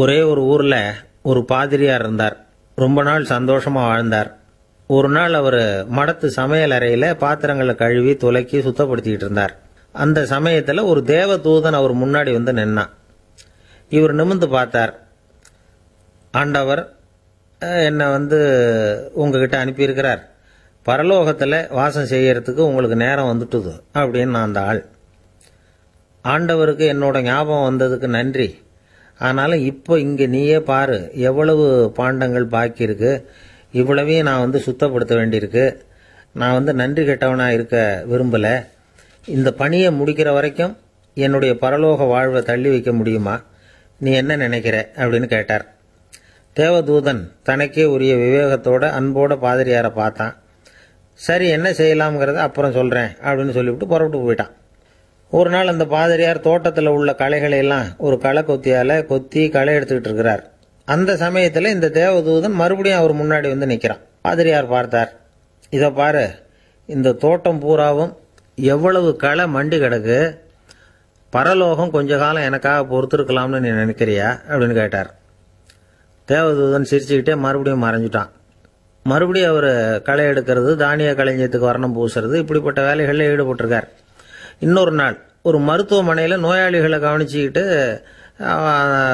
ஒரே ஒரு ஊரில் ஒரு பாதிரியார் இருந்தார். ரொம்ப நாள் சந்தோஷமாக வாழ்ந்தார். ஒரு நாள் அவர் மடத்து சமையல் அறையில் பாத்திரங்களை கழுவி துலக்கி சுத்தப்படுத்திக்கிட்டு இருந்தார். அந்த சமயத்தில் ஒரு தேவ தூதன் அவர் முன்னாடி வந்து நின்னான். இவர் நிமிர்ந்து பார்த்தார். ஆண்டவர் என்னை வந்து உங்ககிட்ட அனுப்பியிருக்கிறார். பரலோகத்தில் வாசம் செய்யறதுக்கு உங்களுக்கு நேரம் வந்துட்டுது அப்படின்னு நான் அந்த ஆள். ஆண்டவருக்கு என்னோட ஞாபகம் வந்ததுக்கு நன்றி. ஆனாலும் இப்போ இங்கே நீயே பாரு எவ்வளவு பாண்டங்கள் பாக்கி இருக்கு. இவ்வளவையும் நான் வந்து சுத்தப்படுத்த வேண்டியிருக்கு. நான் வந்து நன்றி கெட்டவனாக இருக்க விரும்பலை. இந்த பணியை முடிக்கிற வரைக்கும் என்னுடைய பரலோக வாழ்வை தள்ளி வைக்க முடியுமா? நீ என்ன நினைக்கிற? அப்படின்னு கேட்டார். தேவதூதன் தனக்கே உரிய விவேகத்தோட அன்போட பாதிரியாரை பார்த்தான். சரி என்ன செய்யலாம்ங்கிறத அப்புறம் சொல்கிறேன் அப்படின்னு சொல்லிவிட்டு புறப்பட்டு போயிட்டான். ஒரு நாள் அந்த பாதிரியார் தோட்டத்தில் உள்ள களைகளை எல்லாம் ஒரு களை கொத்தியால் கொத்தி களை எடுத்துக்கிட்டு இருக்கிறார். அந்த சமயத்தில் இந்த தேவதூதன் மறுபடியும் அவர் முன்னாடி வந்து நிற்கிறான் பாதிரியார் பார்த்தார். இதை பாரு இந்த தோட்டம் பூராவும் எவ்வளவு களை மண்டி கிடக்கு பரலோகம் கொஞ்ச காலம் எனக்காக பொறுத்திருக்கலாம்னு நீ நினைக்கிறியா? அப்படின்னு கேட்டார். தேவதூதன் சிரிச்சுக்கிட்டே மறுபடியும் மறைஞ்சிட்டான். மறுபடியும் அவர் களை எடுக்கிறது தானிய களஞ்சியத்துக்கு வர்ணம் பூசுறது இப்படிப்பட்ட வேலைகளில் ஈடுபட்டிருக்கார். இன்னொரு நாள் ஒரு மருத்துவமனையில் நோயாளிகளை கவனிச்சுக்கிட்டு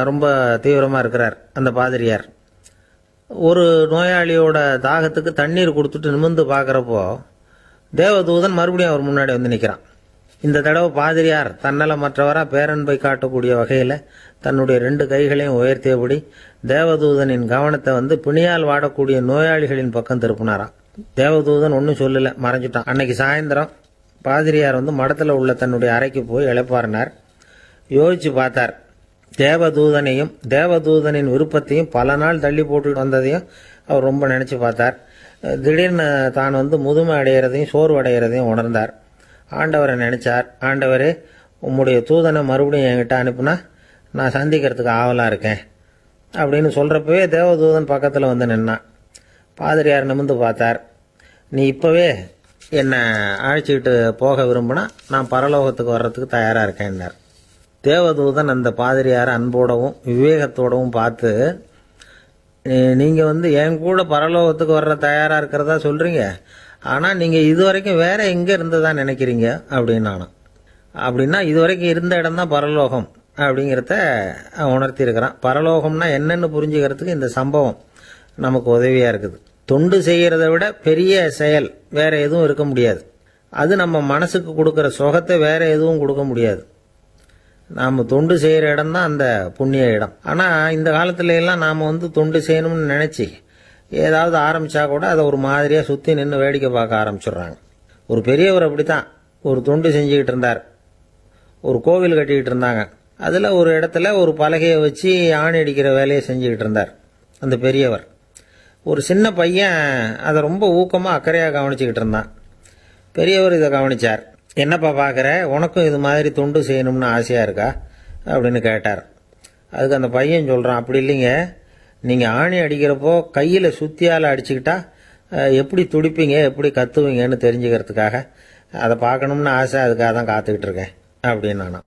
ரொம்ப தீவிரமாக இருக்கிறார் அந்த பாதிரியார். ஒரு நோயாளியோட தாகத்துக்கு தண்ணீர் கொடுத்துட்டு நிமிர்ந்து பார்க்குறப்போ தேவதூதன் மறுபடியும் அவர் முன்னாடி வந்து நிற்கிறான் இந்த தடவை பாதிரியார் தன்னலமற்றவராக பேரன்பை காட்டக்கூடிய வகையில் தன்னுடைய ரெண்டு கைகளையும் உயர்த்தியபடி தேவதூதனின் கவனத்தை வந்து பிணியால் வாடக்கூடிய நோயாளிகளின் பக்கம் திருப்பினாராம். தேவதூதன் ஒன்றும் சொல்லலை மறைஞ்சிட்டான். அன்னைக்கு சாயந்தரம் பாதிரியார் வந்து மடத்தில் உள்ள தன்னுடைய அறைக்கு போய் இளைப்பாறினார் யோசிச்சு பார்த்தார். தேவதூதனையும் தேவதூதனின் விருப்பத்தையும் பல நாள் தள்ளி போட்டு வந்ததையும் அவர் ரொம்ப நினச்சி பார்த்தார். திடீர்னு தான் வந்து முதுமை அடைகிறதையும் சோர்வு அடைகிறதையும் உணர்ந்தார். ஆண்டவரை நினச்சார். ஆண்டவர் உம்முடைய தூதனை மறுபடியும் என்கிட்ட அனுப்புனா நான் சந்திக்கிறதுக்கு ஆவலாக இருக்கேன். அப்படின்னு சொல்கிறப்பவே தேவதூதன் பக்கத்தில் வந்து நின்னான். பாதிரியார் நிமிர்ந்து பார்த்தார். நீ இப்போவே என்னை அழைச்சிக்கிட்டு போக விரும்பினா நான் பரலோகத்துக்கு வர்றதுக்கு தயாராக இருக்கேன்னார் தேவதூதன் அந்த பாதிரியாரை அன்போடவும் விவேகத்தோடவும் பார்த்து நீங்கள் வந்து என் கூட பரலோகத்துக்கு வர்ற தயாராக இருக்கிறதா சொல்கிறீங்க ஆனால் நீங்கள் இது வரைக்கும் வேறு எங்கே இருந்ததா நினைக்கிறீங்க? அப்படின்னு நானும் அப்படின்னா இது வரைக்கும் இருந்த இடம் தான் பரலோகம். அப்படிங்கிறத உணர்த்தியிருக்கிறான். பரலோகம்னா என்னென்னு புரிஞ்சுக்கிறதுக்கு இந்த சம்பவம் நமக்கு உதவியாக இருக்குது. தொண்டு செய்கிறத விட பெரிய செயல் வேற எதுவும் இருக்க முடியாது. அது நம்ம மனசுக்கு கொடுக்குற சுகத்தை வேற எதுவும் கொடுக்க முடியாது. நாம் தொண்டு செய்கிற இடம் தான் அந்த புண்ணிய இடம். ஆனால் இந்த காலத்துல எல்லாம் நாம் வந்து தொண்டு செய்யணும்னு நினச்சி ஏதாவது ஆரம்பித்தா கூட அதை ஒரு மாதிரியாக சுற்றி நின்று வேடிக்கை பார்க்க ஆரம்பிச்சிடுறாங்க. ஒரு பெரியவர் அப்படி தான் ஒரு தொண்டு செஞ்சுக்கிட்டு இருந்தார். ஒரு கோவில் கட்டிக்கிட்டு இருந்தாங்க. அதில் ஒரு இடத்துல ஒரு பலகையை வச்சு ஆணி அடிக்கிற வேலையை செஞ்சுக்கிட்டு இருந்தார். அந்த பெரியவர். ஒரு சின்ன பையன் அதை ரொம்ப ஊக்கமாக அக்கறையாக கவனிச்சுக்கிட்டு இருந்தான். பெரியவர் இதை கவனிச்சார். என்னப்பா பார்க்குற உனக்கும் இது மாதிரி தொண்டு செய்யணும்னு ஆசையாக இருக்கா? அப்படின்னு கேட்டார். அதுக்கு அந்த பையன் சொல்கிறான் அப்படி இல்லைங்க. நீங்கள் ஆணி அடிக்கிறப்போ கையில் சுத்தியால் அடிச்சுக்கிட்டா எப்படி துடிப்பீங்க எப்படி கத்துவீங்கன்னு தெரிஞ்சுக்கிறதுக்காக அதை பார்க்கணும்னு ஆசை அதுக்காக தான் காத்துக்கிட்டு இருக்கேன் அப்படின்னு நானும்